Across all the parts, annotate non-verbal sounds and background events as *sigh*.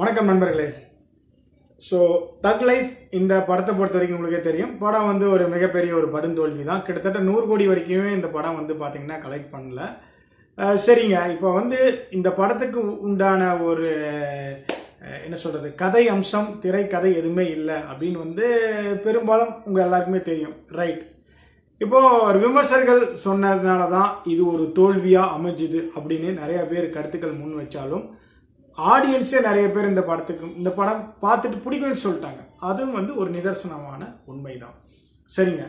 வணக்கம் நண்பர்களே. ஸோ தக் லைஃப் இந்த படத்தை பொறுத்த வரைக்கும் உங்களுக்கே தெரியும். படம் வந்து ஒரு மிகப்பெரிய ஒரு படுந்தோல்வி தான் கிட்டத்தட்ட நூறு கோடி வரைக்குமே இந்த படம் வந்து பார்த்திங்கன்னா கலெக்ட் பண்ணல. சரிங்க. இப்போ வந்து இந்த படத்துக்கு உண்டான ஒரு என்ன சொல்கிறது கதை அம்சம் திரைக்கதை எதுவுமே இல்லை அப்படின்னு வந்து பெரும்பாலும் உங்கள் எல்லாருக்குமே தெரியும். ரைட் இப்போது விமர்சகர்கள் சொன்னதுனால தான் இது ஒரு தோல்வியாக அமைஞ்சுது அப்படின்னு நிறைய பேர் கருத்துக்கள் முன் வச்சாலும் ஆடியன்ஸே நிறைய பேர் இந்த படத்துக்கு இந்த படம் பார்த்துட்டு பிடிக்கலன்னு சொல்லிட்டாங்க. அதுவும் வந்து ஒரு நிதர்சனமான உண்மைதான். சரிங்க.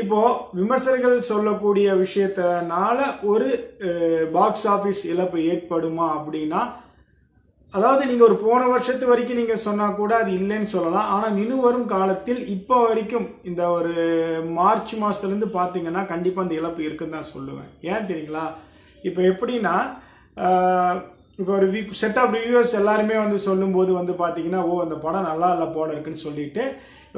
இப்போது விமர்சகர்கள் சொல்லக்கூடிய விஷயத்தினால ஒரு பாக்ஸ் ஆஃபீஸ் இழப்பு ஏற்படுமா அப்படின்னா அதாவது நீங்கள் ஒரு போன வருஷத்து வரைக்கும் நீங்கள் சொன்னால் கூட அது இல்லைன்னு சொல்லலாம். ஆனால் நின்று வரும் காலத்தில் இப்போ வரைக்கும் இந்த ஒரு மார்ச் மாதத்துலேருந்து பார்த்தீங்கன்னா கண்டிப்பாக அந்த இழப்பு இருக்குன்னு தான் சொல்லுவேன். ஏன் தெரியுங்களா? இப்போ எப்படின்னா இப்போ ஒரு வீக் செட் ஆஃப் ரிவ்யூஸ் எல்லாருமே வந்து சொல்லும்போது வந்து பார்த்தீங்கன்னா ஓ அந்த படம் நல்லா இல்லை போட இருக்குன்னு சொல்லிட்டு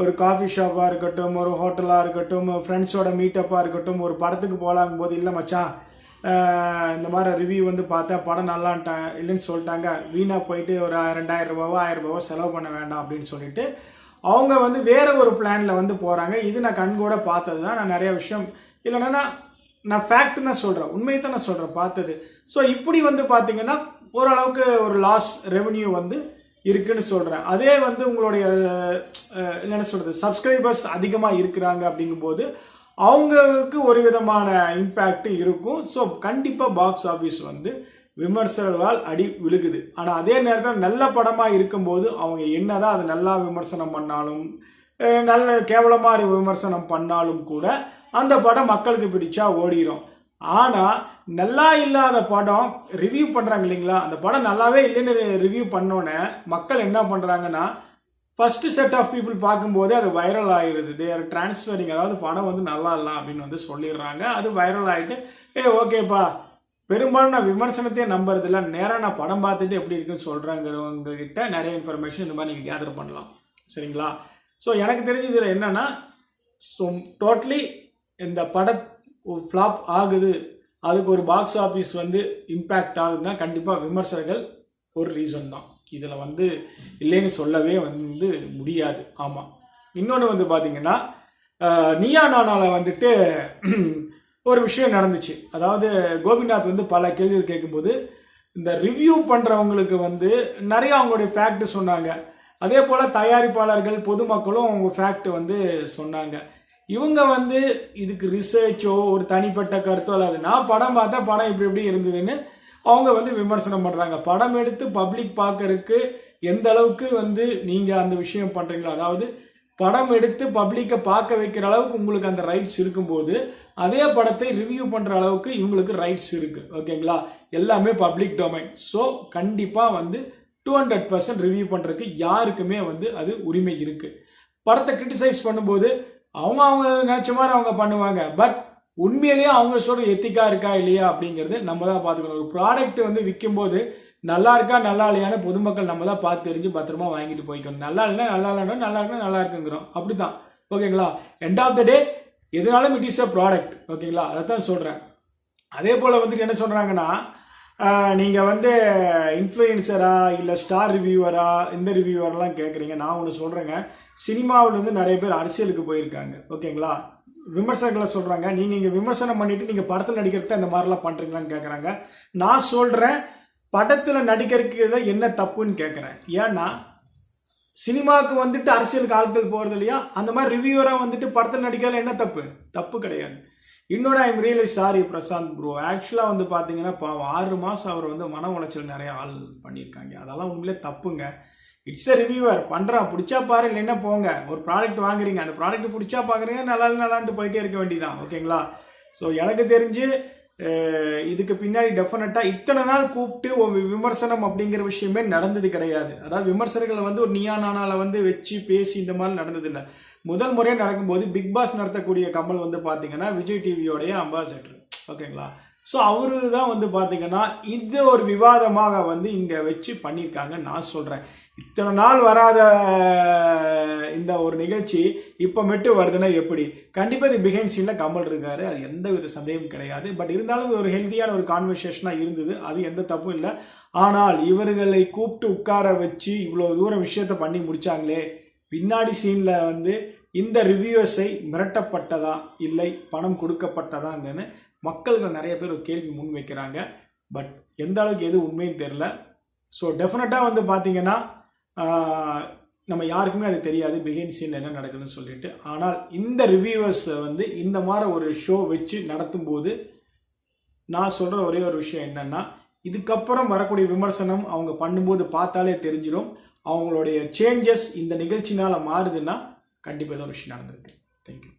ஒரு காஃபி ஷாப்பாக இருக்கட்டும் ஒரு ஹோட்டலாக இருக்கட்டும் ஃப்ரெண்ட்ஸோட மீட்டப்பாக இருக்கட்டும் ஒரு படத்துக்கு போகலாங்கும் போது இல்லை மச்சான் இந்த மாதிரி ரிவ்யூ வந்து பார்த்தேன் படம் நல்லான்ட்டான் இல்லைன்னு சொல்லிட்டாங்க. வீணாக போயிட்டு ஒரு ரெண்டாயிரம் ரூபாவோ ஆயிரம் ரூபாவோ செலவு பண்ண வேண்டாம் அப்படின்னு சொல்லிட்டு அவங்க வந்து வேற ஒரு பிளானில் வந்து போகிறாங்க இது நான் கண் கூட பார்த்தது தான். நான் நிறைய விஷயம் இல்லைன்னா நான் ஃபேக்ட் தான் சொல்கிறேன் உண்மையை தான் நான் சொல்கிறேன் பார்த்தது. ஸோ இப்படி வந்து பார்த்தீங்கன்னா ஓரளவுக்கு ஒரு லாஸ் ரெவன்யூ வந்து இருக்குன்னு சொல்கிறேன் அதே வந்து உங்களுடைய என்ன சொல்கிறது சப்ஸ்கிரைபர்ஸ் அதிகமாக இருக்கிறாங்க அப்படிங்கும்போது அவங்களுக்கு ஒரு விதமான இம்பேக்ட் இருக்கும். ஸோ கண்டிப்பாக பாக்ஸ் ஆஃபீஸ் வந்து விமர்சகர்களால் அடி விழுகுது. ஆனால் அதே நேரத்தில் நல்ல படமாக இருக்கும்போது அவங்க என்ன தான் அது நல்லா விமர்சனம் பண்ணாலும் நல்ல கேவலமாக விமர்சனம் பண்ணாலும் கூட அந்த படம் மக்களுக்கு பிடிச்சா ஓடிரும். ஆனால் நல்லா இல்லாத படம் ரிவ்யூ பண்ணுறாங்க இல்லைங்களா? அந்த படம் நல்லாவே இல்லைன்னு ரிவ்யூ பண்ணோன்னே மக்கள் என்ன பண்ணுறாங்கன்னா ஃபஸ்ட்டு செட் ஆஃப் பீப்புள் பார்க்கும்போதே அது வைரல் ஆகிடுது தேர் டிரான்ஸ்ஃபரிங் அதாவது படம் வந்து நல்லா இல்லை அப்படின்னு வந்து சொல்லிடுறாங்க. அது வைரல் ஆகிட்டு ஏ ஓகேப்பா. பெரும்பாலும் நான் விமர்சனத்தையே நம்புறதில்ல. நேராக நான் படம் பார்த்துட்டு எப்படி இருக்குன்னு சொல்கிறாங்கிறவங்க கிட்ட நிறைய இன்ஃபர்மேஷன் இந்த மாதிரி நீங்கள் கேதர் பண்ணலாம். சரிங்களா? ஸோ எனக்கு தெரிஞ்சு இதில் என்னென்னா ஸோ டோட்டலி இந்த படம் ஃப்ளாப் ஆகுது. அதுக்கு ஒரு பாக்ஸ் ஆஃபீஸ் வந்து இம்பேக்ட் ஆகுதுன்னா கண்டிப்பாக விமர்சகர்கள் ஒரு ரீசன் தான். இதில் வந்து இல்லைன்னு சொல்லவே வந்து முடியாது. ஆமாம் இன்னொன்று வந்து பார்த்தீங்கன்னா நியா நானால வந்துட்டு *clears throat* ஒரு விஷயம் நடந்துச்சு. அதாவது கோபிநாத் வந்து பல கேள்விகள் கேட்கும்போது இந்த ரிவ்யூ பண்ணுறவங்களுக்கு வந்து நிறைய அவங்களுடைய ஃபேக்ட் சொன்னாங்க. அதே போல் தயாரிப்பாளர்கள் பொதுமக்களும் அவங்க ஃபேக்ட் வந்து சொன்னாங்க. இவங்க வந்து இதுக்கு ரிசர்ச்சோ ஒரு தனிப்பட்ட கருத்தோ அல்லது நான் படம் பார்த்தா படம் இப்படி இப்படி இருந்ததுன்னு அவங்க வந்து விமர்சனம் பண்ணுறாங்க படம் எடுத்து பப்ளிக் பார்க்கறதுக்கு எந்த அளவுக்கு வந்து நீங்கள் அந்த விஷயம் பண்ணுறீங்களோ அதாவது படம் எடுத்து பப்ளிக்கை பார்க்க வைக்கிற அளவுக்கு உங்களுக்கு அந்த ரைட்ஸ் இருக்கும்போது அதே படத்தை ரிவ்யூ பண்ணுற அளவுக்கு இவங்களுக்கு ரைட்ஸ் இருக்குது ஓகேங்களா எல்லாமே பப்ளிக் டொமைன் ஸோ கண்டிப்பாக வந்து டூ ஹண்ட்ரட் பர்சன்ட் ரிவ்யூ பண்ணுறதுக்கு யாருக்குமே வந்து அது உரிமை இருக்குது படத்தை கிரிட்டிசைஸ் பண்ணும்போது அவங்க அவங்க நினச்ச மாதிரி அவங்க பண்ணுவாங்க. பட் உண்மையிலேயே அவங்க சொல்ற எத்திக்கா இருக்கா இல்லையா அப்படிங்கிறது நம்ம தான் பார்த்துக்கணும். ஒரு ப்ராடக்ட் வந்து விற்கும்போது நல்லா இருக்கா நல்லா இல்லையான்னு பொதுமக்கள் நம்ம தான் பார்த்து தெரிஞ்சு பத்திரமா வாங்கிட்டு போய்க்கணும். நல்லா இல்லைன்னா நல்லா இல்லைன்னா நல்லா இருக்குன்னா நல்லா இருக்குங்கிறோம். அப்படிதான் ஓகேங்களா? எண்ட் ஆஃப் த டே எதுனாலும் இட் இஸ் அ ப்ராடக்ட் ஓகேங்களா? அதை தான் சொல்கிறேன் அதே போல் வந்துட்டு என்ன சொல்கிறாங்கன்னா நீங்கள் வந்து இன்ஃப்ளூயன்சரா இல்லை ஸ்டார் ரிவ்யூவரா இந்த ரிவ்யூவரெலாம் கேட்குறீங்க நான் ஒன்று சொல்கிறேங்க சினிமாவிலேருந்து நிறைய பேர் அரசியலுக்கு போயிருக்காங்க. ஓகேங்களா? விமர்சகர்களை சொல்கிறாங்க நீங்கள் இங்கே விமர்சனம் பண்ணிவிட்டு நீங்கள் படத்தில் நடிக்கிறதுக்கு அந்த மாதிரிலாம் பண்ணுறீங்களான்னு கேட்குறாங்க நான் சொல்கிறேன் படத்தில் நடிக்கிறதுக்கு தான் என்ன தப்புன்னு கேட்குறேன் ஏன்னா சினிமாவுக்கு வந்துட்டு அரசியலுக்கு ஆட்கள் போகிறது இல்லையா? அந்த மாதிரி ரிவ்யூவராக வந்துட்டு படத்தில் நடிக்கிறதுல என்ன தப்பு? தப்பு கிடையாது. இன்னொன்று I'm really sorry Prashanth bro ஆக்சுவலாக வந்து பார்த்தீங்கன்னா பாவம் ஆறு மாதம் அவர் வந்து மன உளைச்சல் நிறைய ஆள் பண்ணியிருக்காங்க. அதெல்லாம் உண்மையிலே தப்புங்க. இட்ஸ் அ ரிவியூவர் பண்ணுறான் பிடிச்சா பாரு இல்லைன்னா போங்க. ஒரு ப்ராடக்ட் வாங்குறீங்க. அந்த ப்ராடக்ட் பிடிச்சா பார்க்குறீங்க நல்லா நல்லான்ட்டு போயிட்டே இருக்க வேண்டியதான் ஓகேங்களா? ஸோ எனக்கு தெரிஞ்சு இதுக்கு பின்னாடி டெஃபினட்டாக இத்தனை நாள் கூப்பிட்டு ஒரு விமர்சனம் அப்படிங்கிற விஷயமே நடந்தது கிடையாது. அதாவது விமர்சகர்களை வந்து ஒரு நியா நானாவில் வந்து வச்சு பேசி இந்த மாதிரி நடந்தது இல்லை. முதல் முறையாக நடக்கும்போது பிக் பாஸ் நடத்தக்கூடிய கமல் வந்து பார்த்தீங்கன்னா விஜய் டிவியோடைய அம்பாசடர் ஓகேங்களா? ஸோ அவரு தான் வந்து பார்த்தீங்கன்னா இது ஒரு விவாதமாக வந்து இங்கே வச்சு பண்ணியிருக்காங்க நான் சொல்கிறேன் இத்தனை நாள் வராத இந்த ஒரு நிகழ்ச்சி இப்போ மட்டும் வருதுன்னா எப்படி? கண்டிப்பாக இது பிஹைண்ட் சீனில் கமல் இருக்காரு அது எந்த வித சந்தேகமும் கிடையாது. பட் இருந்தாலும் ஒரு ஹெல்த்தியான ஒரு கான்வர்சேஷனாக இருந்தது அது எந்த தப்பும் இல்லை. ஆனால் இவர்களை கூப்பிட்டு உட்கார வச்சு இவ்வளோ தூரம் விஷயத்த பண்ணி முடிச்சாங்களே பின்னாடி சீனில் வந்து இந்த ரிவ்யூஸை மிரட்டப்பட்டதா இல்லை பணம் கொடுக்கப்பட்டதாங்கன்னு மக்கள்கள் நிறைய பேர் ஒரு கேள்வி முன் வைக்கிறாங்க. பட் எந்த அளவுக்கு எது உண்மைன்னு தெரில ஸோ டெஃபினட்டாக வந்து பார்த்தீங்கன்னா நம்ம யாருக்குமே அது தெரியாது. பிகைன் சீன் என்ன நடக்குதுன்னு சொல்லிட்டு. ஆனால் இந்த ரிவ்யூவர்ஸ் வந்து இந்த மாதிரி ஒரு ஷோ வச்சு நடத்தும் போது நான் சொல்கிற ஒரே ஒரு விஷயம் என்னென்னா இதுக்கப்புறம் வரக்கூடிய விமர்சனம் அவங்க பண்ணும்போது பார்த்தாலே தெரிஞ்சிடும் அவங்களுடைய சேஞ்சஸ் இந்த நிகழ்ச்சினால் மாறுதுன்னா கண்டிப்பாக ஏதோ ஒரு விஷயம் நடந்திருக்கு. தேங்க்யூ